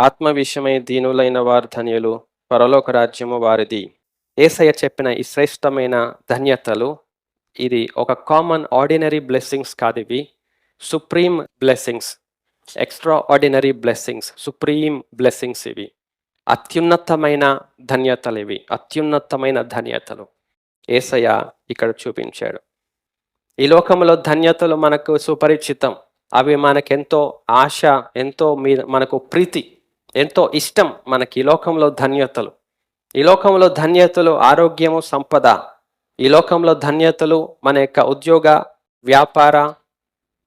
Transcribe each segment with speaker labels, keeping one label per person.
Speaker 1: ఆత్మ విషయమై దీనులైన వారు ధన్యులు పరలోక రాజ్యము వారిది. ఏసయ్య చెప్పిన ఈ శ్రేష్టమైన ధన్యతలు ఇది ఒక కామన్ ఆర్డినరీ బ్లెస్సింగ్స్ కాదు ఇవి supreme blessings extraordinary blessings supreme blessings ఇవి. అత్యున్నతమైన ధన్యతలు ఇవి అత్యున్నతమైన ధన్యతలు. ఏసయ్య ఇక్కడ చూపించాడు. ఈ లోకంలో ధన్యతలు మనకు సుపరిచితం. అవి మనకెంతో ఆశ ఎంతో మీద మనకు ప్రీతి. ఎంతో ఇష్టం మనకి ఈ లోకంలో ధన్యతలు. ఈ లోకంలో ధన్యతలు ఆరోగ్యము సంపద. ఈ లోకంలో ధన్యతలు మన యొక్క ఉద్యోగ వ్యాపార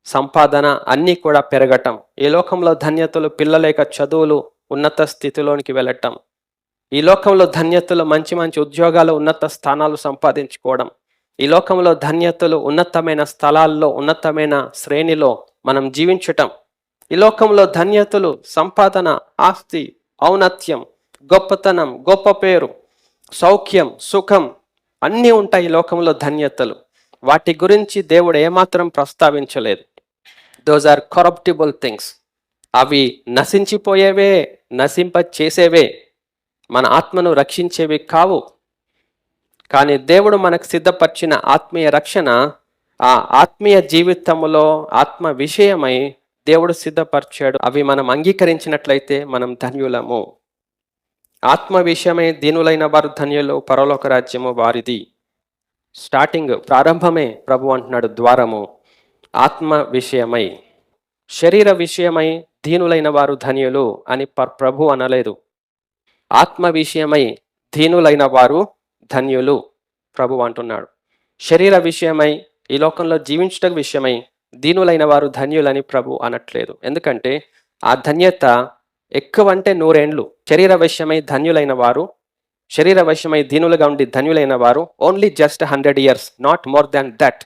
Speaker 1: సంపాదన అన్నీ కూడా పెరగటం. ఈ లోకంలో ధన్యతలు పిల్లల యొక్క చదువులు ఉన్నత స్థితిలోనికి వెళ్ళటం. ఈ లోకంలో ధన్యతలు మంచి మంచి ఉద్యోగాలు ఉన్నత స్థానాలు సంపాదించుకోవడం. ఈ లోకంలో ధన్యతలు ఉన్నతమైన స్థలాల్లో ఉన్నతమైన శ్రేణిలో మనం జీవించటం. ఈ లోకంలో ధన్యతలు సంపాదన ఆస్తి ఔన్నత్యం గొప్పతనం గొప్ప పేరు సౌఖ్యం సుఖం అన్నీ ఉంటాయి ఈ లోకంలో ధన్యతలు. వాటి గురించి దేవుడు ఏమాత్రం ప్రస్తావించలేదు. దోస్ ఆర్ కరప్టిబుల్ థింగ్స్ అవి నశించిపోయేవే నశింప చేసేవే మన ఆత్మను రక్షించేవి కావు. కానీ దేవుడు మనకు సిద్ధపరిచిన ఆత్మీయ రక్షణ ఆ ఆత్మీయ జీవితంలో ఆత్మ విషయమై దేవుడు సిద్ధపరిచాడు. అవి మనం అంగీకరించినట్లయితే మనం ధన్యులము. ఆత్మ విషయమై దీనులైన వారు ధన్యులు పరలోక రాజ్యము వారిది. స్టార్టింగ్ ప్రారంభమే ప్రభు అంటున్నాడు ద్వారము. ఆత్మ విషయమై శరీర విషయమై దీనులైన వారు ధన్యులు అని ప- ప్రభు అనలేదు. ఆత్మ విషయమై దీనులైన వారు ధన్యులు ప్రభు అంటున్నాడు. శరీర విషయమై ఈ లోకంలో జీవించట విషయమై దీనులైన వారు ధన్యులని ప్రభు అనట్లేదు. ఎందుకంటే ఆ ధన్యత ఎక్కువ అంటే నూరేండ్లు. శరీర వశ్యమై ధన్యులైన వారు శరీర వశ్యమై దీనులుగా ఉండి ధన్యులైన వారు only just hundred years not more than that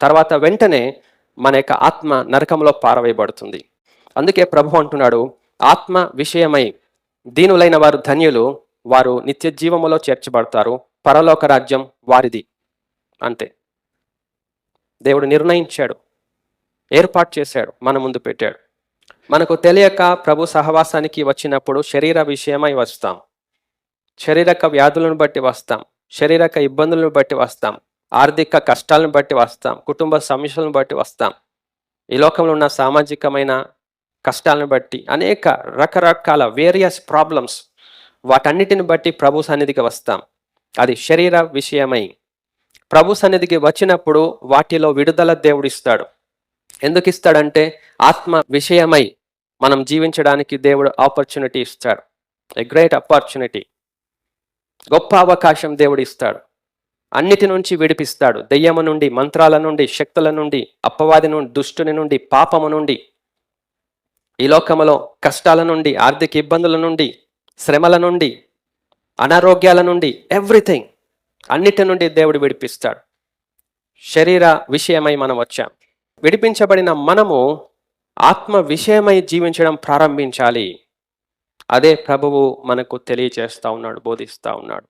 Speaker 1: తర్వాత వెంటనే మన యొక్క ఆత్మ నరకంలో పారవేయబడుతుంది. అందుకే ప్రభు అంటున్నాడు ఆత్మ విషయమై దీనులైన వారు ధన్యులు వారు నిత్య జీవములో చేర్చబడతారు పరలోక రాజ్యం వారిది. అంతే. దేవుడు నిర్ణయించాడు. ఏర్పాటు చేశాడు మన ముందు పెట్టాడు. మనకు తెలియక ప్రభు సహవాసానికి వచ్చినప్పుడు శరీర విషయమై వస్తాం. శరీరక వ్యాధులను బట్టి వస్తాం శరీరక ఇబ్బందులను బట్టి వస్తాం ఆర్థిక కష్టాలను బట్టి వస్తాం కుటుంబ సమస్యలను బట్టి వస్తాం. ఈ లోకంలో ఉన్న సామాజికమైన కష్టాలను బట్టి అనేక రకరకాల వేరియస్ ప్రాబ్లమ్స్ వాటన్నిటిని బట్టి ప్రభు సన్నిధికి వస్తాం. అది శరీర విషయమై. ప్రభు సన్నిధికి వచ్చినప్పుడు వాటిలో విడుదల దేవుడిస్తాడు ఎందుకు ఇస్తాడంటే ఆత్మ విషయమై మనం జీవించడానికి దేవుడు ఆపర్చునిటీ ఇస్తాడు. ఎ గ్రేట్ ఆపర్చునిటీ గొప్ప అవకాశం దేవుడు ఇస్తాడు. అన్నిటి నుంచి విడిపిస్తాడు. దెయ్యము నుండి మంత్రాల నుండి శక్తుల నుండి అప్పవాది నుండి దుష్టుని నుండి పాపము నుండి. ఈ లోకములో కష్టాల నుండి ఆర్థిక ఇబ్బందుల నుండి శ్రమల నుండి అనారోగ్యాల నుండి ఎవ్రీథింగ్ అన్నిటి నుండి దేవుడు విడిపిస్తాడు. శరీర విషయమై మనం వచ్చాం. విడిపించబడిన మనము ఆత్మ విషయమై జీవించడం ప్రారంభించాలి. అదే ప్రభువు మనకు తెలియచేస్తూ ఉన్నాడు బోధిస్తూ ఉన్నాడు.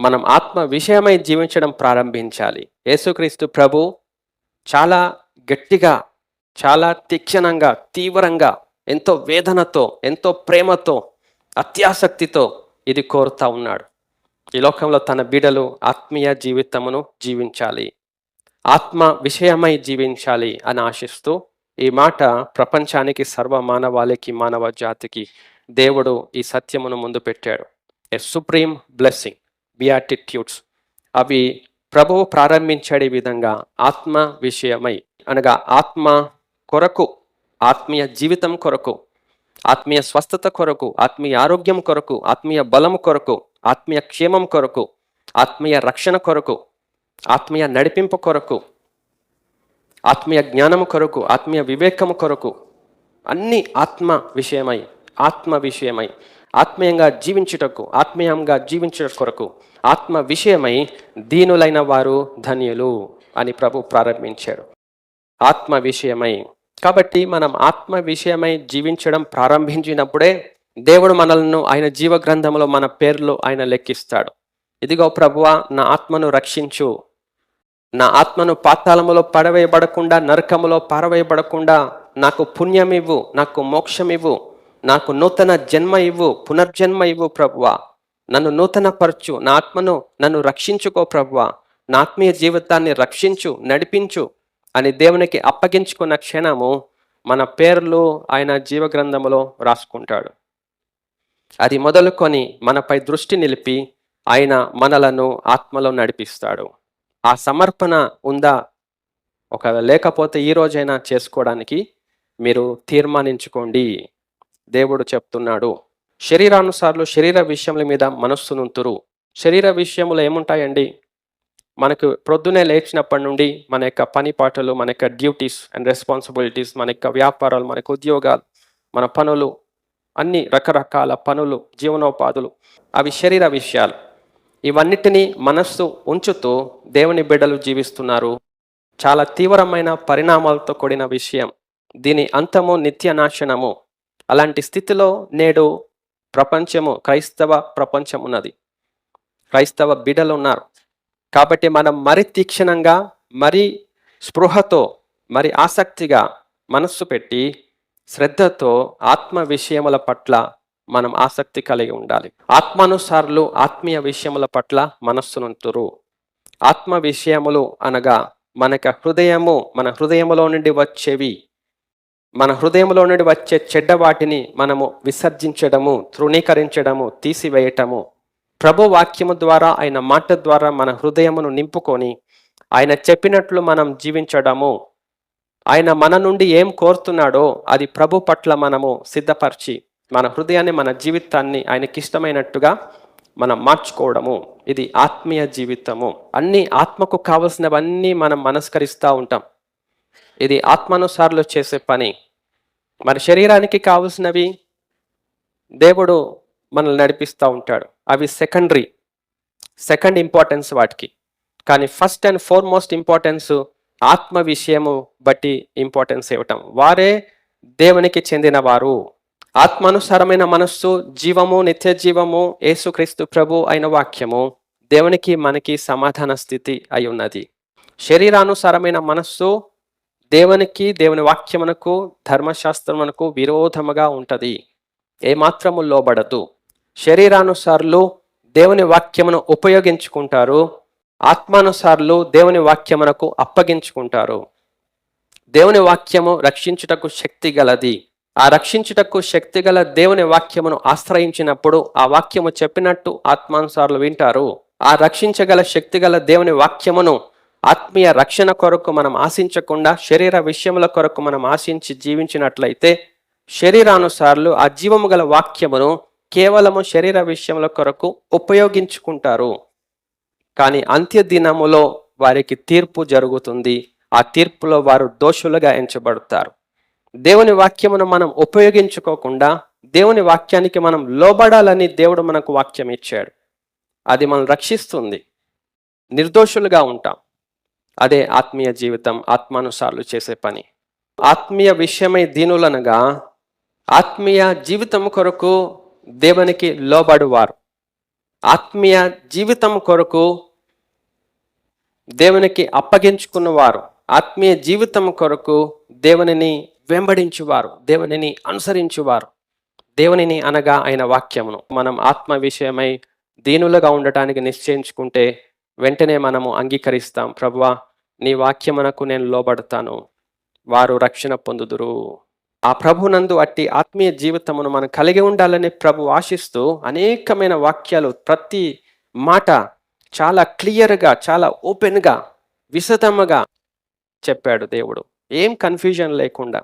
Speaker 1: మనం ఆత్మ విషయమై జీవించడం ప్రారంభించాలి. యేసుక్రీస్తు ప్రభు చాలా గట్టిగా చాలా తీక్షణంగా తీవ్రంగా ఎంతో వేదనతో ఎంతో ప్రేమతో అత్యాసక్తితో ఇది కోరుతా ఉన్నాడు. ఈ లోకంలో తన బిడలు ఆత్మీయ జీవితమును జీవించాలి. ఆత్మ విషయమై జీవించాలి అని ఆశిస్తూ ఈ మాట ప్రపంచానికి సర్వ మానవాళికి మానవ జాతికి దేవుడు ఈ సత్యమును ముందు పెట్టాడు. ఏ సుప్రీం బ్లెస్సింగ్ బియాటిట్యూడ్స్ అవి ప్రభువు ప్రారంభించాడు ఈ విధంగా ఆత్మ విషయమై అనగా ఆత్మ కొరకు ఆత్మీయ జీవితం కొరకు ఆత్మీయ స్వస్థత కొరకు ఆత్మీయ ఆరోగ్యం కొరకు ఆత్మీయ బలం కొరకు ఆత్మీయ క్షేమం కొరకు ఆత్మీయ రక్షణ కొరకు ఆత్మీయ నడిపింపు కొరకు ఆత్మీయ జ్ఞానము కొరకు ఆత్మీయ వివేకము కొరకు అన్ని ఆత్మ విషయమై ఆత్మ విషయమై ఆత్మీయంగా జీవించుటకు ఆత్మీయంగా జీవించుట కొరకు ఆత్మ విషయమై దీనులైన వారు ధన్యులు అని ప్రభు ప్రారంభించాడు ఆత్మ విషయమై. కాబట్టి మనం ఆత్మ విషయమై జీవించడం ప్రారంభించినప్పుడే దేవుడు మనల్ని ఆయన జీవ గ్రంథంలో మన పేర్లు ఆయన లెక్కిస్తాడు. ఇదిగో ప్రభువా నా ఆత్మను రక్షించు. నా ఆత్మను పాతాళములో పడవేయబడకుండా నరకములో పారవేయబడకుండా నాకు పుణ్యమివ్వు నాకు మోక్షమివ్వు నాకు నూతన జన్మ ఇవ్వు పునర్జన్మ ఇవ్వు ప్రభువా. నన్ను నూతన పరచు నా ఆత్మను నన్ను రక్షించుకో ప్రభువా. నా ఆత్మీయ జీవితాన్ని రక్షించు నడిపించు అని దేవునికి అప్పగించుకున్న క్షణము మన పేర్లు ఆయన జీవగ్రంథములో రాసుకుంటాడు. అది మొదలుకొని మనపై దృష్టి నిలిపి ఆయన మనలను ఆత్మలో నడిపిస్తాడు. ఆ సమర్పణ ఉందా? ఒక లేకపోతే ఈ రోజైనా చేసుకోవడానికి మీరు తీర్మానించుకోండి. దేవుడు చెప్తున్నాడు. శరీరానుసార్లు శరీర విషయముల మీద మనస్సునుంతురు శరీర విషయములు ఏముంటాయండి? మనకు ప్రొద్దునే లేచినప్పటి నుండి మన యొక్క పని పాటలు మన యొక్క డ్యూటీస్ అండ్ రెస్పాన్సిబిలిటీస్ మన యొక్క వ్యాపారాలు మన యొక్క ఉద్యోగాలు మన పనులు అన్ని రకరకాల పనులు జీవనోపాధులు అవి శరీర విషయాలు. ఇవన్నిటినీ మనస్సు ఉంచుతూ దేవుని బిడ్డలు జీవిస్తున్నారు. చాలా తీవ్రమైన పరిణామాలతో కూడిన విషయం. దీని అంతము నిత్య నాశనము అలాంటి స్థితిలో నేడు ప్రపంచము క్రైస్తవ ప్రపంచం ఉన్నది క్రైస్తవ బిడ్డలు ఉన్నారు. కాబట్టి మనం మరి తీక్షణంగా మరి స్పృహతో మరి ఆసక్తిగా మనస్సు పెట్టి శ్రద్ధతో ఆత్మ విషయముల పట్ల మనం ఆసక్తి కలిగి ఉండాలి. ఆత్మానుసారులు ఆత్మీయ విషయముల పట్ల మనస్సునుంతురు ఆత్మ విషయములు అనగా మనక హృదయము మన హృదయములో నుండి వచ్చేవి. మన హృదయంలో నుండి వచ్చే చెడ్డ వాటిని మనము విసర్జించడము తృణీకరించడము తీసివేయటము. ప్రభు వాక్యము ద్వారా ఆయన మాట ద్వారా మన హృదయమును నింపుకొని ఆయన చెప్పినట్లు మనం జీవించడము. ఆయన మన నుండి ఏం కోరుతున్నాడో అది ప్రభు పట్ల మనము సిద్ధపరిచి మన హృదయాన్ని మన జీవితాన్ని ఆయనకి ఇష్టమైనట్టుగా మనం మార్చుకోవడము. ఇది ఆత్మీయ జీవితము. అన్ని ఆత్మకు కావలసినవన్నీ మనం మనస్కరిస్తూ ఉంటాం. ఇది ఆత్మానుసార్లు చేసే పని. మన శరీరానికి కావలసినవి దేవుడు మనల్ని నడిపిస్తూ ఉంటాడు. అవి సెకండరీ సెకండ్ ఇంపార్టెన్స్ వాటికి. కానీ ఫస్ట్ అండ్ ఫోర్మోస్ట్ ఇంపార్టెన్స్ ఆత్మ విషయము బట్టి ఇంపార్టెన్స్ ఇవ్వటం. వారే దేవునికి చెందిన వారు ఆత్మానుసారమైన మనస్సు జీవము నిత్య జీవము యేసుక్రీస్తు ప్రభు అయిన వాక్యము దేవునికి మనకి సమాధాన స్థితి అయి ఉన్నది. శరీరానుసారమైన మనస్సు దేవునికి దేవుని వాక్యమునకు ధర్మశాస్త్రమునకు విరోధముగా ఉంటుంది. ఏమాత్రము లోబడదు. శరీరానుసారులు దేవుని వాక్యమును ఉపయోగించుకుంటారు. ఆత్మానుసారులు దేవుని వాక్యమునకు అప్పగించుకుంటారు. దేవుని వాక్యము రక్షించుటకు శక్తి గలది. ఆ రక్షించుటకు శక్తి గల దేవుని వాక్యమును ఆశ్రయించినప్పుడు ఆ వాక్యము చెప్పినట్టు ఆత్మానుసారులు వింటారు. ఆ రక్షించగల శక్తి గల దేవుని వాక్యమును ఆత్మీయ రక్షణ కొరకు మనం ఆశించకుండా శరీర విషయముల కొరకు మనం ఆశించి జీవించినట్లయితే శరీరానుసారులు ఆ జీవము గల వాక్యమును కేవలము శరీర విషయముల కొరకు ఉపయోగించుకుంటారు. కానీ అంత్య దినములో వారికి తీర్పు జరుగుతుంది. ఆ తీర్పులో వారు దోషులుగా ఎంచబడతారు. దేవుని వాక్యమును మనం ఉపయోగించుకోకుండా దేవుని వాక్యానికి మనం లోబడాలని దేవుడు మనకు వాక్యం ఇచ్చాడు. అది మనం రక్షిస్తుంది. నిర్దోషులుగా ఉంటాం. అదే ఆత్మీయ జీవితం ఆత్మానుసార్లు చేసే పని. ఆత్మీయ విషయమై దీనులనగా ఆత్మీయ జీవితం కొరకు దేవునికి లోబడువారు. ఆత్మీయ జీవితం కొరకు దేవునికి అప్పగించుకున్నవారు. ఆత్మీయ జీవితం కొరకు దేవునిని వెంబడించువారు. దేవునిని అనుసరించువారు. దేవునిని అనగా ఆయన వాక్యమును. మనం ఆత్మ విషయమై దీనులుగా ఉండటానికి నిశ్చయించుకుంటే వెంటనే మనము అంగీకరిస్తాం. ప్రభువా నీ వాక్యమునకు నేను లోబడతాను. వారు రక్షణ పొందుదురు. ఆ ప్రభునందు అట్టి ఆత్మీయ జీవితమును మనం కలిగి ఉండాలని ప్రభు ఆశిస్తూ అనేకమైన వాక్యాలు ప్రతి మాట చాలా క్లియర్గా చాలా ఓపెన్గా విశదముగా చెప్పాడు దేవుడు. ఏం కన్ఫ్యూజన్ లేకుండా.